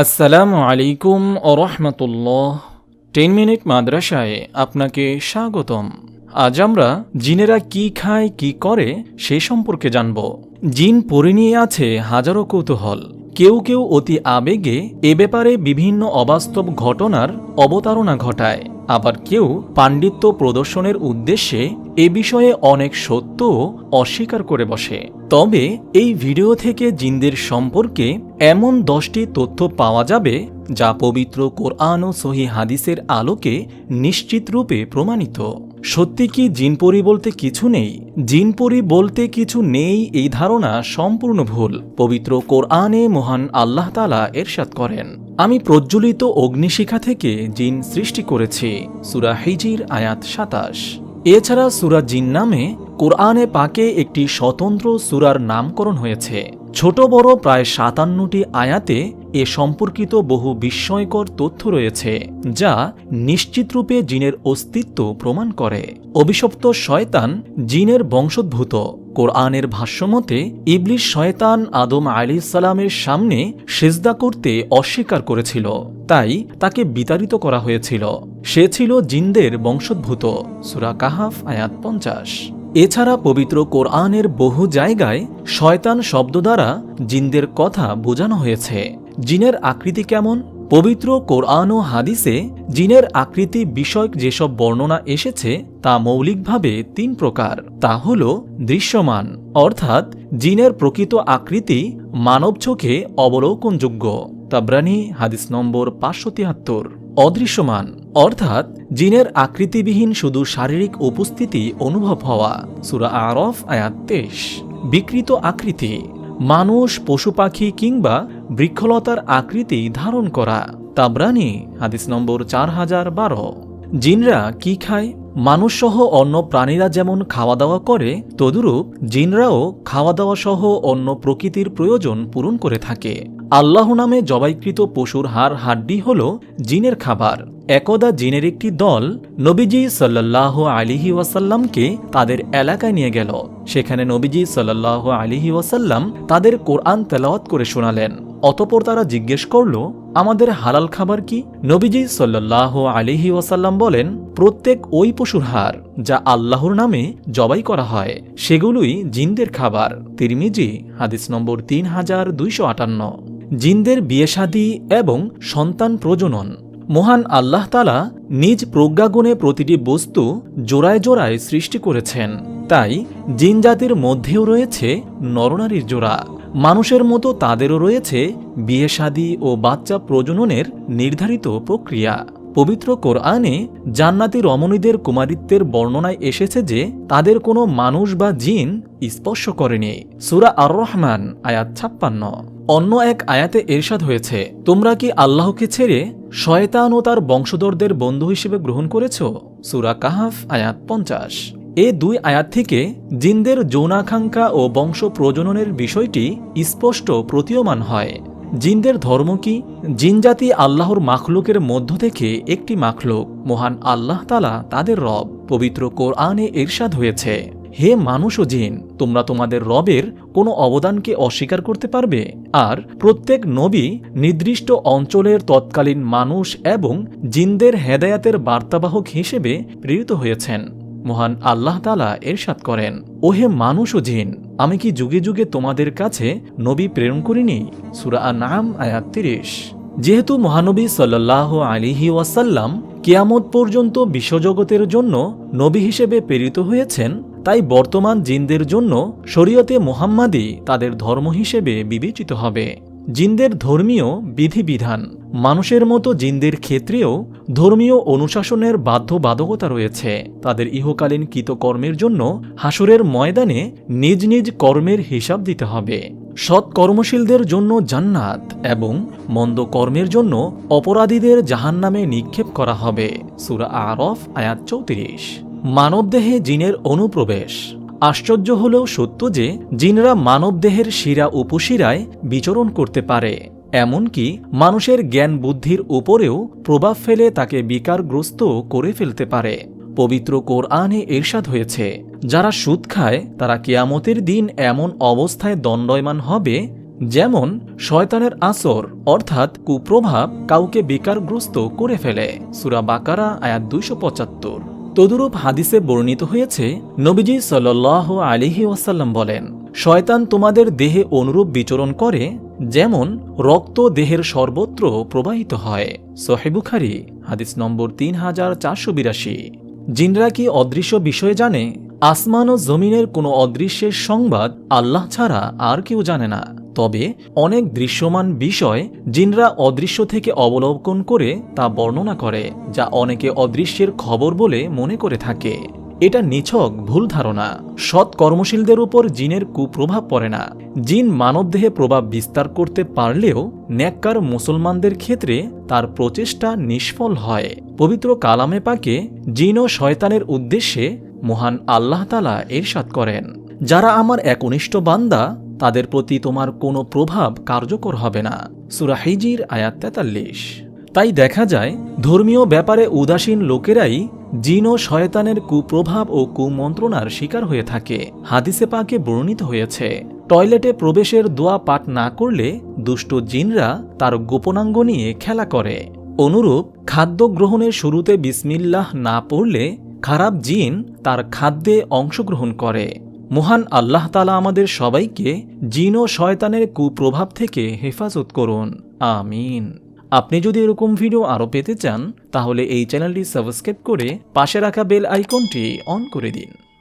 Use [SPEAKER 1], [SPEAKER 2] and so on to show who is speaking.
[SPEAKER 1] আসসালামু আলাইকুম রহমতুল্লাহ। Ten minute মাদ্রাসায় আপনাকে স্বাগতম। আজ আমরা জিনেরা কি খায়, কি করে সে সম্পর্কে জানব। জিন পরে নিয়ে আছে হাজারো কৌতূহল। কেউ কেউ অতি আবেগে এ ব্যাপারে বিভিন্ন অবাস্তব ঘটনার অবতারণা ঘটায়। আবার কেউ পাণ্ডিত্য প্রদর্শনের উদ্দেশ্যে এ বিষয়ে অনেক সত্য অস্বীকার করে বসে। তবে এই ভিডিও থেকে জিনদের সম্পর্কে এমন দশটি তথ্য পাওয়া যাবে যা পবিত্র কোরআন ও সহি হাদিসের আলোকে নিশ্চিত রূপে প্রমাণিত। সত্যি কি জিনপরি বলতে কিছু নেই? জিনপরি বলতে কিছু নেই এই ধারণা সম্পূর্ণ ভুল, পবিত্র কোরআনে মহান আল্লাহ তালা এরশাদ করেন। আমি প্রজ্বলিত অগ্নিশিখা থেকে জিন সৃষ্টি করেছি, সুরা হিজির আয়াত সাতাশ। এছাড়া সুরা জিন নামে কোরআনে পাকে একটি স্বতন্ত্র সুরার নামকরণ হয়েছে। ছোট বড় প্রায় সাতান্নটি আয়াতে এ সম্পর্কিত বহু বিস্ময়কর তথ্য রয়েছে, যা নিশ্চিতরূপে জিনের অস্তিত্ব প্রমাণ করে। অভিশপ্ত শয়তান জিনের বংশোদ্ভূত। কোরআনের ভাষ্যমতে, ইবলিশ শয়তান আদম আলি সালামের সামনে সেজদা করতে অস্বীকার করেছিল, তাই তাকে বিতাড়িত করা হয়েছিল। সে ছিল জিনদের বংশোদ্ভূত। সুরা কাহাফ, আয়াত পঞ্চাশ। এছাড়া পবিত্র কোরআনের বহু জায়গায় শয়তান শব্দ দ্বারা জিনদের কথা বোঝানো হয়েছে। জিনের আকৃতি কেমন? পবিত্র কোরআন ও হাদিসে জিনের আকৃতি বিষয়ক যেসব বর্ণনা এসেছে, তা মৌলিকভাবে তিন প্রকার। তা হল দৃশ্যমান, অর্থাৎ জিনের প্রকৃত আকৃতি মানব চোখে অবলোকনযোগ্য। তাবরানি, হাদিস নম্বর পাঁচশো তিয়াত্তর। অদৃশ্যমান অর্থাৎ জিনের আকৃতিবিহীন শুধু শারীরিক উপস্থিতি অনুভব হওয়া, সুরা আরফ, আয়াত বিকৃত আকৃতি, মানুষ, পশু পাখি কিংবা বৃক্ষলতার আকৃতি ধারণ করা। তাবরানি, হাদিস নম্বর চার হাজার বারো। জিনরা কি খায়? মানুষসহ অন্য প্রাণীরা যেমন খাওয়া দাওয়া করে, তদুরূপ জিনরাও খাওয়া দাওয়া সহ অন্য প্রকৃতির প্রয়োজন পূরণ করে থাকে। আল্লাহ নামে জবাইকৃত পশুর হাড় হাড্ডি হল জিনের খাবার। একদা জিনের একটি দল নবীজি সাল্লাহ আলিহি ওয়াসাল্লামকে তাদের এলাকায় নিয়ে গেল। সেখানে নবীজি সাল্লাহ আলিহি ওয়াসাল্লাম তাদের কোরআন তেলাওয়াত করে শোনালেন। অতপর তারা জিজ্ঞেস করল, আমাদের হালাল খাবার কি? নবীজি সাল্লাহ আলিহি ওয়াসাল্লাম বলেন, প্রত্যেক ওই পশুর হার যা আল্লাহর নামে জবাই করা হয়, সেগুলোই জিনদের খাবার। তিরমিজি, হাদিস নম্বর তিন হাজার দুইশো আটান্ন। জিনদের বিয়েসাদি এবং সন্তান প্রজনন। মহান আল্লাহ তালা নিজ প্রজ্ঞাগুণে প্রতিটি বস্তু জোড়ায় জোড়ায় সৃষ্টি করেছেন। তাই জিন জাতির মধ্যেও রয়েছে নরনারীর জোড়া। মানুষের মতো তাদেরও রয়েছে বিয়ে শাদী ও বাচ্চা প্রজননের নির্ধারিত প্রক্রিয়া। পবিত্র কোরআনে জান্নাতি রমণীদের কুমারিত্বের বর্ণনায় এসেছে যে তাদের কোনো মানুষ বা জিন স্পর্শ করেনি। সুরা আর রহমান আয়াত ছাপ্পান্ন। অন্য এক আয়াতে এরশাদ হয়েছে, তোমরা কি আল্লাহকে ছেড়ে শয়তান ও তার বংশধরদের বন্ধু হিসেবে গ্রহণ করেছ? সুরা কাহাফ, আয়াত পঞ্চাশ। এ দুই আয়াত থেকে জিনদের যৌনাকাঙ্ক্ষা ও বংশ প্রজননের বিষয়টি স্পষ্ট প্রতীয়মান হয়। জিনদের ধর্ম কি? জিনজাতি আল্লাহর মাখলুকের মধ্য থেকে একটি মাখলুক। মহান আল্লাহ তালা তাদের রব। পবিত্র কোরআনে এরশাদ হয়েছে। হে মানুষ ও জিন, তোমরা তোমাদের রবের কোনো অবদানকে অস্বীকার করতে পারবে? আর প্রত্যেক নবী নির্দিষ্ট অঞ্চলের তৎকালীন মানুষ এবং জিনদের হেদায়াতের বার্তাবাহক হিসেবে প্রেরিত হয়েছেন। মহান আল্লাহ তালা এরশাদ করেন। ওহে মানুষ ও জিন, আমি কি যুগে যুগে তোমাদের কাছে নবী প্রেরণ করিনি? সুরা নাম আয়াত তিরিশ। যেহেতু মহানবী সাল্লাহ আলিহি ওয়াসাল্লাম কেয়ামত পর্যন্ত বিশ্বজগতের জন্য নবী হিসেবে প্রেরিত হয়েছেন, তাই বর্তমান জিনদের জন্য শরীয়তে মোহাম্মাদি তাদের ধর্ম হিসেবে বিবেচিত হবে। জিনদের ধর্মীয় বিধিবিধান। মানুষের মতো জিনদের ক্ষেত্রেও ধর্মীয় অনুশাসনের বাধ্যবাধকতা রয়েছে। তাদের ইহকালীন কৃতকর্মের জন্য হাসুরের ময়দানে নিজ নিজ কর্মের হিসাব দিতে হবে। সৎ কর্মশীলদের জন্য জান্নাত এবং মন্দ কর্মের জন্য অপরাধীদের জাহান্নামে নিক্ষেপ করা হবে। সুরা আরফ, আয়াত চৌত্রিশ। মানবদেহে জিনের অনুপ্রবেশ। আশ্চর্য হলেও সত্য যে, জিনরা মানবদেহের শিরা উপশিরায় বিচরণ করতে পারে। এমনকি মানুষের জ্ঞান বুদ্ধির উপরেও প্রভাব ফেলে তাকে বিকারগ্রস্ত করে ফেলতে পারে। পবিত্র কোরআনে এরশাদ হয়েছে, যারা সুদ খায়, তারা কেয়ামতের দিন এমন অবস্থায় দণ্ডয়মান হবে, যেমন শয়তানের আসর, অর্থাৎ কুপ্রভাব কাউকে বেকারগ্রস্ত করে ফেলে। সুরা বাকারা, আয়াত দুইশো পঁচাত্তর। তদুরূপ হাদিসে বর্ণিত হয়েছে, নবীজি সাল্ল আলিহি ওয়াসাল্লাম বলেন, শয়তান তোমাদের দেহে অনুরূপ বিচরণ করে, যেমন রক্ত দেহের সর্বত্র প্রবাহিত হয়। সোহেবুখারি হাদিস নম্বর তিন হাজার চারশো বিরাশি। জিনরা কি অদৃশ্য বিষয়ে জানে? আসমান ও জমিনের কোনো অদৃশ্যের সংবাদ আল্লাহ ছাড়া আর কেউ জানে না। তবে অনেক দৃশ্যমান বিষয় জিনরা অদৃশ্য থেকে অবলোকন করে তা বর্ণনা করে, যা অনেকে অদৃশ্যের খবর বলে মনে করে থাকে। এটা নিছক ভুল ধারণা। সৎ কর্মশীলদের উপর জিনের কুপ্রভাব পড়ে না। জিন মানবদেহে প্রভাব বিস্তার করতে পারলেও ন্যাক্কার মুসলমানদের ক্ষেত্রে তার প্রচেষ্টা নিষ্ফল হয়। পবিত্র কালামে পাকে জিন ও শয়তানের উদ্দেশ্যে মহান আল্লাহ তালা এরশাদ করেন, যারা আমার একনিষ্ঠ বান্দা তাদের প্রতি তোমার কোনো প্রভাব কার্যকর হবে না। সুরাহিজির আয়াত তেতাল্লিশ। তাই দেখা যায়, ধর্মীয় ব্যাপারে উদাসীন লোকেরাই জিন ও শয়তানের কুপ্রভাব ও কুমন্ত্রণার শিকার হয়ে থাকে। হাদিসে পাকে বর্ণিত হয়েছে, টয়লেটে প্রবেশের দোয়া পাঠ না করলে দুষ্ট জিনরা তার গোপনাঙ্গ নিয়ে খেলা করে। অনুরূপ, খাদ্য গ্রহণের শুরুতে বিসমিল্লাহ না পড়লে খারাপ জিন তার খাদ্যে অংশগ্রহণ করে। মহান আল্লাহ তালা আমাদের সবাইকে জিন ও শয়তানের কুপ্রভাব থেকে হেফাজত করুন। আমিন। আপনি যদি এরকম ভিডিও আরও পেতে চান, তাহলে এই চ্যানেলটি সাবস্ক্রাইব করে পাশে রাখা বেল আইকনটি অন করে দিন।